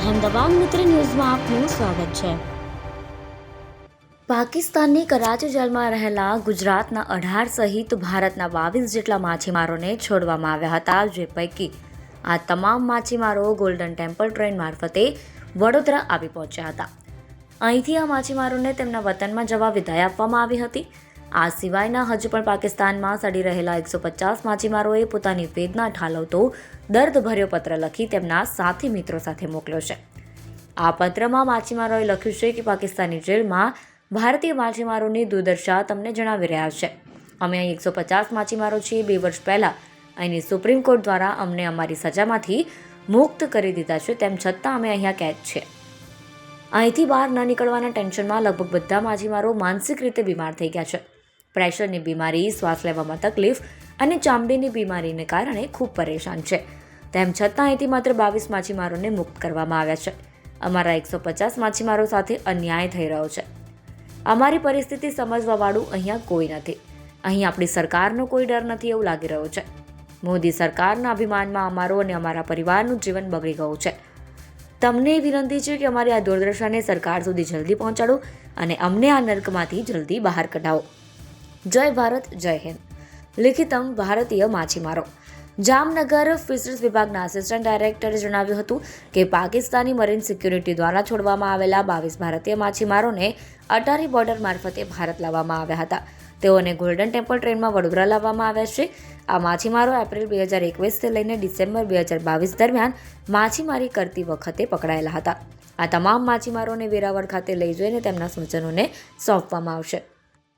અહેમદાબાદ મિત્ર ન્યૂઝમાં આપનું સ્વાગત છે. પાકિસ્તાનની કરાચી જેલમાં રહેલા ગુજરાતના અઢાર સહિત ભારતના બાવીસ જેટલા માછીમારોને છોડવામાં આવ્યા હતા, જે પૈકી આ તમામ માછીમારો ગોલ્ડન ટેમ્પલ ટ્રેન મારફતે વડોદરા આવી પહોંચ્યા હતા. અહીંથી આ માછીમારોને તેમના વતનમાં જવા વિદાય આપવામાં આવી હતી. આ સિવાયના હજુ પણ પાકિસ્તાનમાં સડી રહેલા એકસો પચાસ માછીમારોએ પોતાની વેદના ઠાલવતો દર્દભર્યો પત્ર લખી તેમના સાથી મિત્રો સાથે મોકલ્યો છે. આ પત્રમાં માછીમારોએ લખ્યું છે કે પાકિસ્તાની જેલમાં ભારતીય માછીમારોની દુર્દશા તમને જણાવી રહ્યા છે. અમે અહીં એકસો પચાસ માછીમારો છીએ. બે વર્ષ પહેલાં અહીંની સુપ્રીમ કોર્ટ દ્વારા અમને અમારી સજામાંથી મુક્ત કરી દીધા છે, તેમ છતાં અમે અહીંયા કેદ છીએ. અહીંથી બહાર ન નીકળવાના ટેન્શનમાં લગભગ બધા માછીમારો માનસિક રીતે બીમાર થઈ ગયા છે. પ્રેશરની બીમારી, શ્વાસ લેવામાં તકલીફ અને ચામડીની બીમારીને કારણે ખૂબ પરેશાન છે. તેમ છતાં અહીંથી માત્ર બાવીસ માછીમારોને મુક્ત કરવામાં આવ્યા છે. અમારા એકસો પચાસ માછીમારો સાથે અન્યાય થઈ રહ્યો છે. અમારી પરિસ્થિતિ સમજવાવાળું અહીંયા કોઈ નથી. અહીં આપણી સરકારનો કોઈ ડર નથી એવું લાગી રહ્યું છે. મોદી સરકારના અભિમાનમાં અમારું અને અમારા પરિવારનું જીવન બગડી ગયું છે. તમને એ વિનંતી છે કે અમારી આ દુર્દશાને સરકાર સુધી જલ્દી પહોંચાડો અને અમને આ નર્કમાંથી જલ્દી બહાર કઢાવો. જય ભારત, જય હિન્દ. લિખિતમ ભારતીય માછીમારો. જામનગર ફિશરીઝ વિભાગના આસિસ્ટન્ટ ડાયરેક્ટરે જણાવ્યું હતું કે પાકિસ્તાની મરીન સિક્યુરિટી દ્વારા છોડવામાં આવેલા બાવીસ ભારતીય માછીમારોને અટારી બોર્ડર મારફતે ભારત લાવવામાં આવ્યા હતા. તેઓને ગોલ્ડન ટેમ્પલ ટ્રેનમાં વડોદરા લાવવામાં આવ્યા છે. આ માછીમારો એપ્રિલ બે હજાર એકવીસથી લઈને ડિસેમ્બર બે હજાર બાવીસ દરમિયાન માછીમારી કરતી વખતે પકડાયેલા હતા. આ તમામ માછીમારોને વેરાવળ ખાતે લઈ જઈને તેમના સ્વજનોને સોંપવામાં આવશે.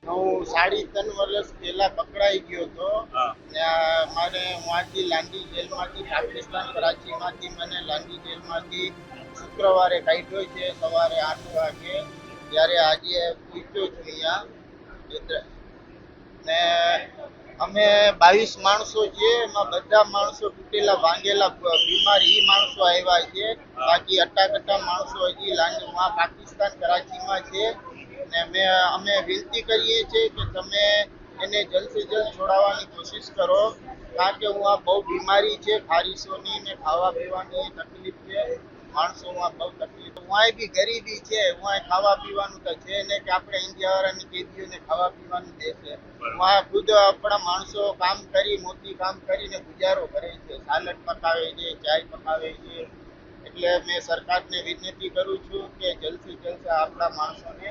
હું સાડી ત્રણ વર્ષ પહેલા પકડાઈ ગયો હતો. મારે વાંચી લાંડી જેલમાંથી પાકિસ્તાન કરાચીમાંથી મને લાંડી જેલમાંથી શુક્રવારે કાઢ્યો છે સવારે આઠ વાગે. ત્યારે આજે પૂછ્યો છું અહીંયા. ને અમે બાવીસ માણસો છે એમાં બધા માણસો તૂટેલા વાંગેલા બીમાર એ માણસો આવ્યા છે. બાકી અટાકટા માણસો હજી લાંડી પાકિસ્તાન કરાચીમાં છે. અમે વિનંતી કરીએ છીએ કે તમે એને જલ્દથી જલ્દ છોડાવવાની કોશિશ કરો, કારણ કે હું આ બહુ બીમારી છે, ખારીશોની ને ખાવા પીવાની તકલીફ છે માણસો માં બહુ તકલીફ હું બી ગરીબી છે, હું ખાવા પીવાનું તો છે ને કે આપણે ઇન્ડિયાવાળાની કેદીઓને ખાવા પીવાનું દે છે. હું ખુદ આપણા માણસો કામ કરી મોટી કામ કરીને ગુજારો કરે છે. સાલડ પકાવે છે, ચાય પકાવે છે. એટલે મેં સરકારને વિનંતી કરું છું કે જલ્દથી જલ્દ આપણા માણસોને